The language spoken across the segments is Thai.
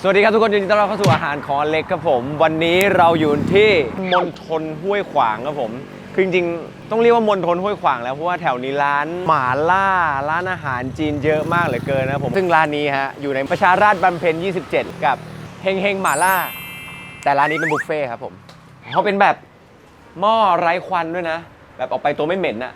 สวัสดีครับทุกคนยินดีต้อนรับเข้าสู่อาหารของอเล็กครับผม วันนี้เราอยู่ที่มณฑลห้วยขวางครับผม คือจริงๆ ต้องเรียกว่ามณฑลห้วยขวางแล้วเพราะว่าแถวนี้ร้านหมาล่าร้านอาหารจีนเยอะมากเหลือเกินนะครับผม ซึ่งร้านนี้ฮะอยู่ในประชาราษฎร์บำเพ็ญ 27 กับเฮงเฮงหมาล่า แต่ร้านนี้เป็นบุฟเฟ่ครับผมเขาเป็นแบบหม้อไร้ควันด้วยนะ แบบออกไปตัวไม่เหม็นอะ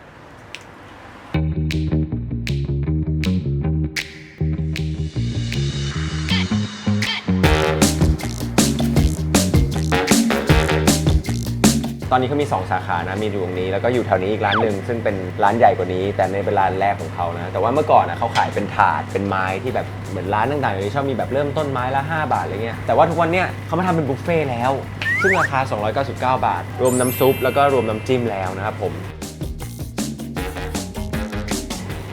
ตอนนี้เขามี 2 สาขานะ มีอยู่ตรงนี้ แล้วก็อยู่แถวนี้อีกร้านหนึ่งซึ่งเป็นร้านใหญ่กว่านี้ แต่ในเป็นร้านแรกของเขานะ แต่ว่าเมื่อก่อนนะเขาขายเป็นถาด เป็นไม้ที่แบบเหมือนร้านต่างๆเลยชอบมีแบบเริ่มต้นไม้ละ 5 บาทอะไรเงี้ย แต่ว่าทุกวันเนี้ยเขามาทำเป็นบุฟเฟ่ต์แล้ว ซึ่งราคา 299 บาท รวมน้ำซุปแล้วก็รวมน้ำจิ้มแล้วนะครับผม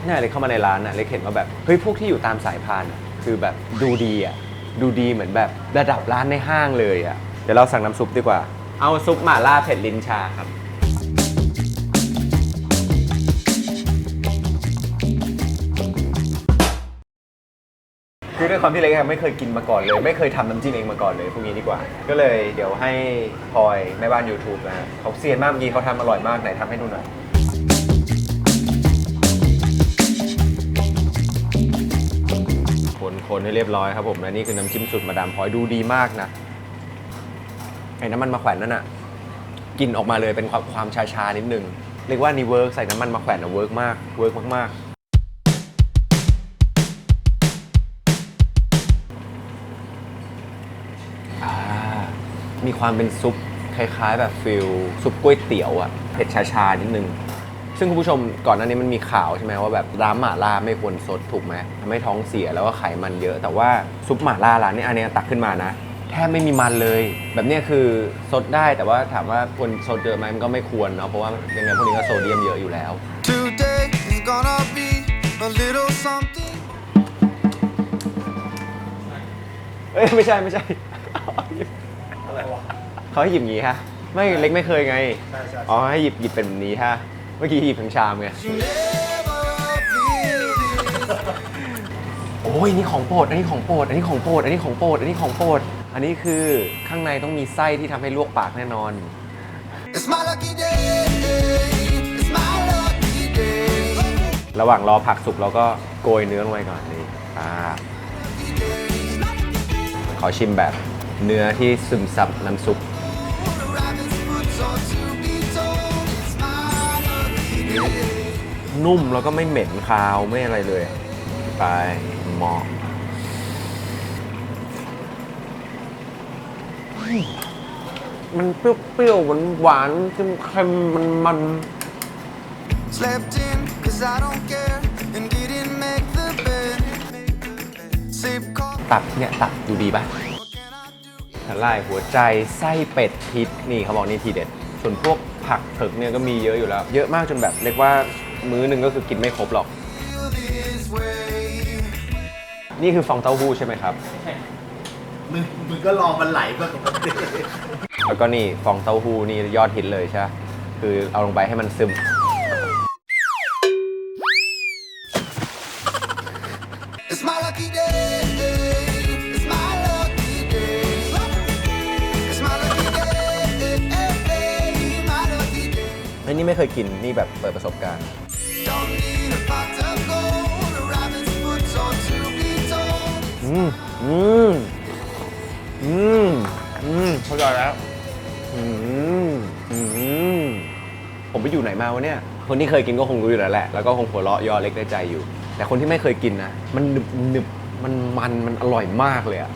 เนี่ยเลยเข้ามาในร้านนะเลยเห็นว่าแบบเฮ้ยพวกที่อยู่ตามสายพานน่ะคือแบบดูดีอะ ดูดีเหมือนแบบระดับร้านในห้างเลยอะ เดี๋ยวเราสั่งน้ำซุปดีกว่า เอาซุปหม่าล่าเผ็ดลิ้นชาครับ คือด้วยความที่เล็กอะไม่เคยกินมาก่อนเลย ไม่เคยทำน้ำจิ้มเองมาก่อนเลยพวกนี้ดีกว่า ก็เลยเดี๋ยวให้พลอยแม่บ้าน YouTube นะฮะเขาเซียนมากเมื่อกี้เขาทำอร่อยมากไหนทำให้ดูหน่อย คนคนให้เรียบร้อยครับผมและนี่คือน้ำจิ้มสูตรมาดามพลอยดูดีมากนะ ไอ้น้ำมันมะแขวนนั่นอะกลินออกมาเลยเป็นความความชาชาๆนิดนึง เรียกว่านี่เวิร์กใส่น้ำมันมะแขวนอะเวิร์กมากเวิร์กมากๆอ่ามีความเป็นซุปคล้ายๆ แบบฟิลซุปก๋วยเตี๋ยวอะเผ็ดชาชาๆนิดนึง ซึ่งคุณผู้ชมก่อนหน้านี้มันมีข่าวใช่ไหมว่าแบบร้านหม่าล่าไม่ควรสดถูกไหมทำให้ท้องเสียแล้วก็ไขมันเยอะ แต่ว่าซุปหม่าล่าร้านนี้อันเนี้ยตักขึ้นมานะ แทบไม่มีมันเลย แบบเนี้ยคือสดได้แต่ว่าถามว่าควรสดเยอะไหมมันก็ไม่ควรเนาะเพราะว่ายังไงพวกนี้ก็โซเดียมเยอะอยู่แล้ว Today is gonna be a little something. เอ้ยไม่ใช่ไม่ใช่ อะไรวะ เขาให้หยิบอย่างงี้ฮะไม่เล็กไม่เคยไงอ๋อให้หยิบหยิบเป็นแบบนี้ฮะเมื่อกี้หยิบทั้งชามไง You never feel this. โอ้ยนี่ของโปรดอันนี้ของโปรดอันนี้ของโปรดอันนี้ของโปรดอันนี้ของโปรด อันนี้คือข้างในต้องมีไส้ที่ทำให้ลวกปากแน่นอน It's my lucky day. It's my lucky day. ระหว่างรอผักสุกเราก็โกยเนื้อลงไปก่อนนี่อ่าขอชิมแบบเนื้อที่ซึมซับน้ำซุป The rabbit's foot's on to be told. It's my lucky day. นุ่มแล้วก็ไม่เหม็นคาวไม่อะไรเลย ไปหมอ มันเปรี้ยวๆหวานๆเค็มๆมันมัน Slept in, cause I don't care. And didn't make the bed. Sip coffee. ตับเนี่ยตับดูดีป่ะ What can I do? สาหร่ายหัวใจไส้เป็ดพริกนี่เขาบอกนี่ทีเด็ด ส่วนพวกผักเผือกเนี่ยก็มีเยอะอยู่แล้ว เยอะมากจนแบบเรียกว่ามื้อหนึ่งก็คือกินไม่ครบหรอก Feel this way. นี่คือฟองเต้าหู้ใช่ไหมครับ มึงมึงก็รอมันไหลก่อนแล้วก็นี่ฟองเต้าหู้นี่ยอดฮิตเลยใช่ปะคือเอาลงไปให้มันซึม It's my lucky day. It's my lucky day. It's my lucky day. My lucky day. ไอ้นี่ไม่เคยกินนี่แบบเปิดประสบการณ์ Don't need a pot of gold. A rabbit's foot's on to be told. อืมอืม อืมอืมเข้าใจแล้วอืมอืมผมไปอยู่ไหนมาวะเนี่ย คนที่เคยกินก็คงรู้อยู่แล้วแหละ แล้วก็คงหัวเราะย่อเล็กได้ใจอยู่ แต่คนที่ไม่เคยกินนะ มันหนึบหนึบมันมันมันอร่อยมากเลยอะ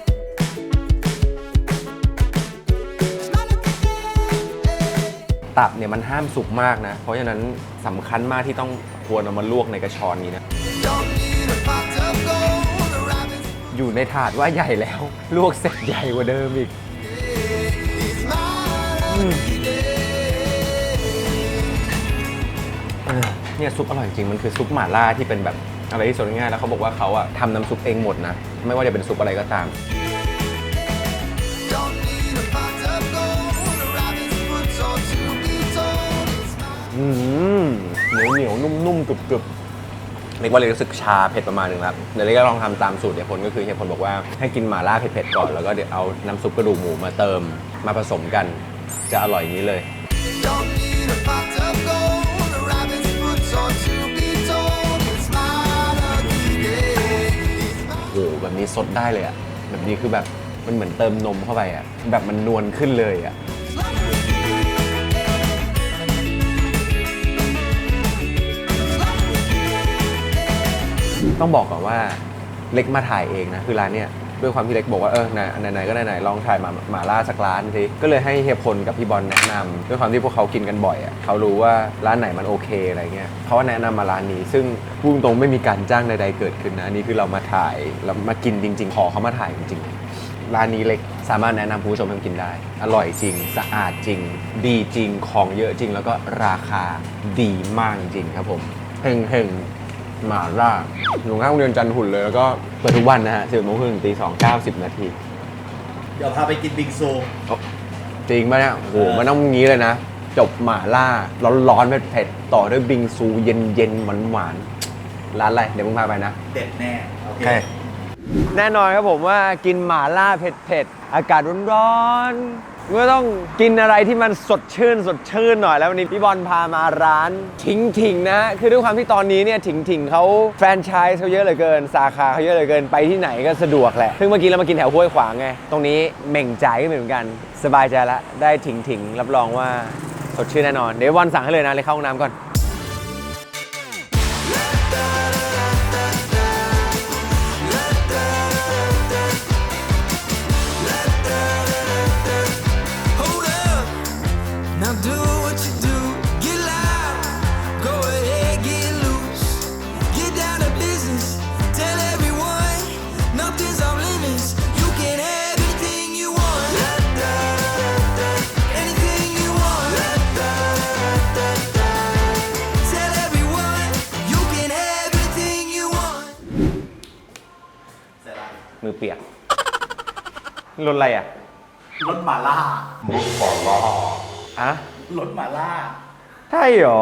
ตับเนี่ยมันห้ามสุกมากนะ เพราะฉะนั้นสำคัญมากที่ต้องควรเอามาลวกในกระชอนนี้นะ อยู่ในถาดว่าใหญ่แล้ว ลวกเสร็จใหญ่กว่าเดิมอีกเนี่ยซุปอร่อยจริง มันคือซุปหม่าล่าที่เป็นแบบอะไรที่สดง่ายแล้วเขาบอกว่าเขาอะทำน้ำซุปเองหมดนะ ไม่ว่าจะเป็นซุปอะไรก็ตามอืมเหนียวเหนียวนุ่มๆกรึบๆ เรียกว่าเลยรู้สึกชาเผ็ดประมาณหนึงแล้วเดี๋ยวเล็กก็ลองทำตามสูตรเฮียพลก็คือเฮียพลบอกว่าให้กินหม่าล่าเผ็ดๆก่อนแล้วก็เดี๋ยวเอาน้ำซุปกระดูกหมูมาเติมมาผสมกันจะอร่อยอย่างนี้เลย Don't need a pot of gold, a rabbit's foot or to be told. It's my lucky day. โอ้โหแบบนี้สดได้เลยอะแบบนี้คือแบบมันเหมือนเติมนมเข้าไปอะแบบมันนวลขึ้นเลยอะ ต้องบอกก่อนว่าเล็กมาถ่ายเองนะคือร้านเนี้ยด้วยความที่เล็กบอกว่าเออไหนไหนๆก็ไหนๆลองถ่ายมาหมาล่าสักร้านสิก็เลยให้เฮียพลกับพี่บอลแนะนำด้วยความที่พวกเขากินกันบ่อยอะเขารู้ว่าร้านไหนมันโอเคอะไรเงี้ยเขาแนะนำมาร้านนี้ ซึ่งพูดตรงไม่มีการจ้างใดๆเกิดขึ้นนะอันนี่คือเรามาถ่ายเรามากินจริง ๆ ขอเขามาถ่ายจริงๆร้านนี้เล็กสามารถแนะนำผู้ชมให้กินได้ อร่อยจริง สะอาดจริง ดีจริงของเยอะจริง แล้วก็ราคาดีมากจริงครับผมเฮงเฮง หมาล่าอยู่ข้างโรงเรียนจันทหุ่นเลยแล้วก็เปิดทุกวันนะฮะสิบโมงครึ่งตีสองเก้าสิบนาทีเดี๋ยวพาไปกินบิงซูจริงปะเนี่ยโอ้โหมันต้องงี้เลยนะ จบหมาล่าร้อนๆเผ็ดๆต่อด้วยบิงซูเย็นๆหวานๆร้านอะไรเดี๋ยวมึงพาไปนะ เด็ดแน่ โอเค แน่นอนครับผมว่ากินหมาล่าเผ็ดๆ อากาศร้อนๆ ก็ต้องกินอะไรที่มันสดชื่น สดชื่นหน่อยแล้ววันนี้พี่บอลพามาร้านถิงถิงนะ คือด้วยความที่ตอนนี้เนี่ยถิงถิงเขาแฟรนไชส์เขาเยอะเหลือเกิน สาขาเขาเยอะเหลือเกินไปที่ไหนก็สะดวกแหละซึ่งเมื่อกี้เรามากินแถวห้วยขวางไง ตรงนี้เหม่งใจก็เหมือนกัน สบายใจละได้ถิงถิงรับรองว่าสดชื่นแน่นอน เดี๋ยวบอนสั่งให้เลยนะเลยเข้าห้องน้ำก่อน รถอะไรอะรสหมาล่าอะรสหมาล่า ใช่เหรอ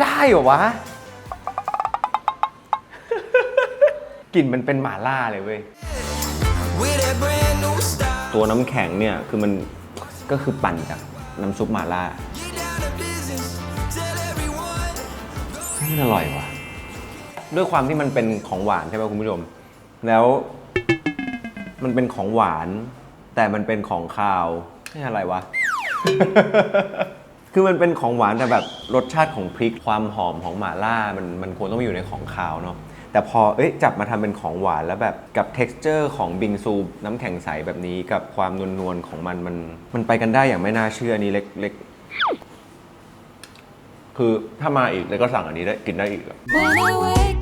ได้เหรอวะ กลิ่นมันเป็นหมาล่าเลยเว้ย With a brand new style. ตัวน้ำแข็งเนี่ยคือมันก็คือปั่นจากน้ำซุปหมาล่า Get down to business. Tell everyone. มันอร่อยว่ะ ด้วยความที่มันเป็นของหวานใช่ไหมคุณผู้ชม แล้ว มันเป็นของหวาน แต่มันเป็นของคาวนี่อะไรวะ คือมันเป็นของหวานแต่แบบรสชาติของพริกความหอมของหม่าล่ามันมันควรต้องมาอยู่ในของคาวเนาะแต่พอเอ้ยจับมาทำเป็นของหวานแล้วแบบกับ t e x t อร์ของบิงซูน้ำแข็งใสแบบนี้กับความนวลๆของมันมัน มันไปกันได้อย่างไม่น่าเชื่ออนี้เล็กเล็กคือถ้ามาอีกเลยก็สั่งอันนี้ได้กินได้อีกอะ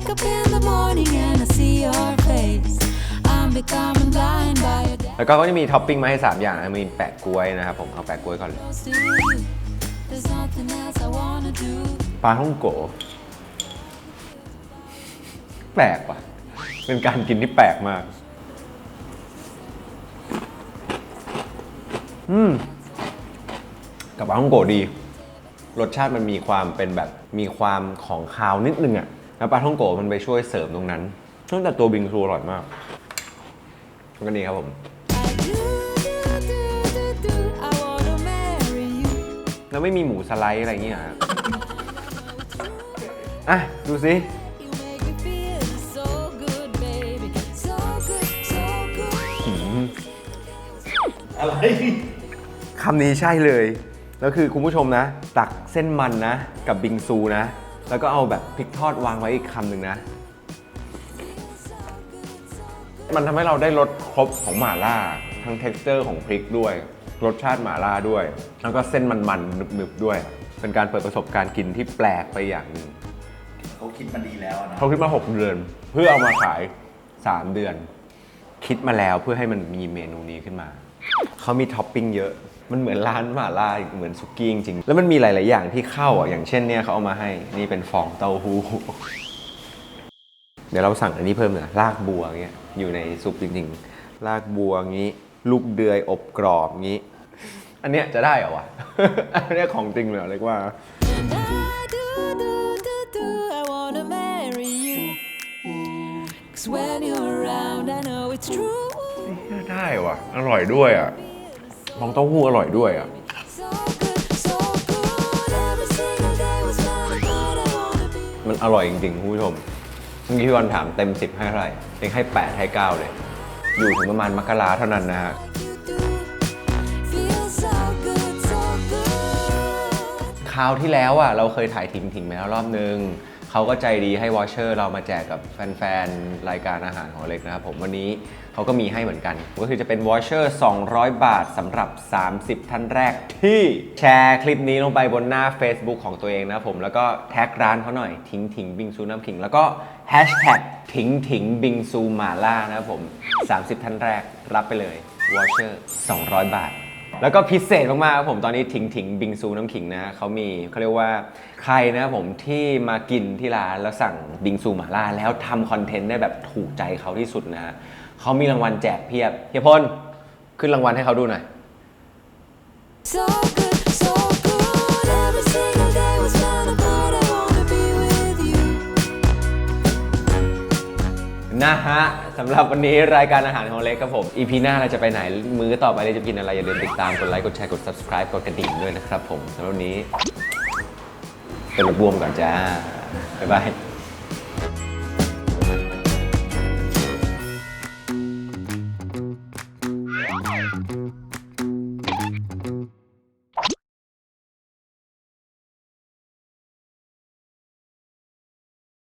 When I wake up in the morning and I see your face, I'm becoming blind by your แล้วก็ก็จะมีท็อปปิ้งมาให้ 3 อย่างนะมีแปะกล้วยนะครับผมเอาแปะกล้วยก่อนเลย close to you. There's nothing else I wanna do. ปลาท่องโกแปลกว่ะ เป็นการกินที่แปลกมาก อืมกับปลาท่องโกดี รสชาติมันมีความเป็นแบบมีความของคาวนิดนึงอะ่ะ แล้วปลาท่องโกมันไปช่วยเสริมตรงนั้นตั้งแต่ตัวบิงซูอร่อยมากก็นี่ครับผม แล้วไม่มีหมูสไลด์อะไรอย่างเงี้ยอฮะอะ ดูสิอะไรคำนี้ใช่เลย แล้วคือคุณผู้ชมนะ ตักเส้นมันนะ กับบิงซูนะ แล้วก็เอาแบบพริกทอดวางไว้อีกคำหนึ่งนะ มันทำให้เราได้รสครบของหม่าล่า ทั้ง t e x t อร์ของพริกด้วย รสชาติหม่าล่าด้วย แล้วก็เส้นมันๆหนึบๆด้วย เป็นการเปิดประสบการณ์กินที่แปลกไปอย่างหนึ่งเขาคิดมาดีแล้วนะเขาคิดมา 6 เดือน เพื่อเอามาขาย 3 เดือน คิดมาแล้วเพื่อให้มันมีเมนูนี้ขึ้นมา เขามีท็อปปิ้งเยอะ มันเหมือนร้านมาลาเหมือนสุกี้จริงๆแล้วมันมีหลาย ๆ อย่างที่เข้าอะอย่างเช่นเนี่ยเขาเอามาให้นี่เป็นฟองเต้าหู้เดี๋ยวเราสั่งอันนี้เพิ่มเลยรากบัวเงี้ยอยู่ในซุปจริงๆรากบัวงี้ ลูกเดือยอบกรอบงี้ อันเนี้ยจะได้เหรอวะอันเนี้ยของจริงเหรอเรียกว่า ได้วะอร่อยด้วยอะ ฟองเต้าหู้อร่อยด้วยอะ มันอร่อยจริงๆคุณผู้ชมเมื่อกี้พี่วันถามเต็ม 10 ให้เท่าไหร่เองให้ 8 ให้ 9 เลย อยู่ถึงประมาณมกราเท่านั้นนะฮะคราวที่แล้วอะเราเคยถ่ายทิ้งทิ้งๆไปแล้วรอบนึง เขาก็ใจดีให้วอชเชอร์เรามาแจกกับแฟนๆ รายการอาหารของเล็กนะครับผมวันนี้เขาก็มีให้เหมือนกัน ก็คือจะเป็นวอชเชอร์200 บาทสำหรับ 30 ท่านแรกที่แชร์คลิปนี้ลงไปบนหน้า Facebook ของตัวเองนะผม แล้วก็แท็กร้านเขาหน่อยทิ้งทิ้งบิงซูน้ำขิง แล้วก็แฮชแท็กทิ้งทิ้งบิงซูหมาล่านะครับผม 30 ท่านแรกรับไปเลยวอชเชอร์200 บาท แล้วก็พิเศษมากๆครับผมตอนนี้ถิงถิงบิงซูน้ำขิงนะเขามีเขาเรียกว่าใครนะครับผมที่มากินที่ร้านแล้วสั่งบิงซูหม่าล่าแล้วทำคอนเทนต์ได้แบบถูกใจเขาที่สุดนะฮะเขามีรางวัลแจกเพียบเฮียพลขึ้นรางวัลให้เขาดูหน่อย So good. นะฮะสำหรับวันนี้รายการอาหารของเล็กครับผม EP หน้าเราจะไปไหน มื้อต่อไปเราจะกินอะไร อย่าลืมติดตามกดไลค์กดแชร์กด subscribe กดกระดิ่งด้วยนะครับผมสำหรับวันนี้เป็นระบวมก่อนจ้าบ๊ายบาย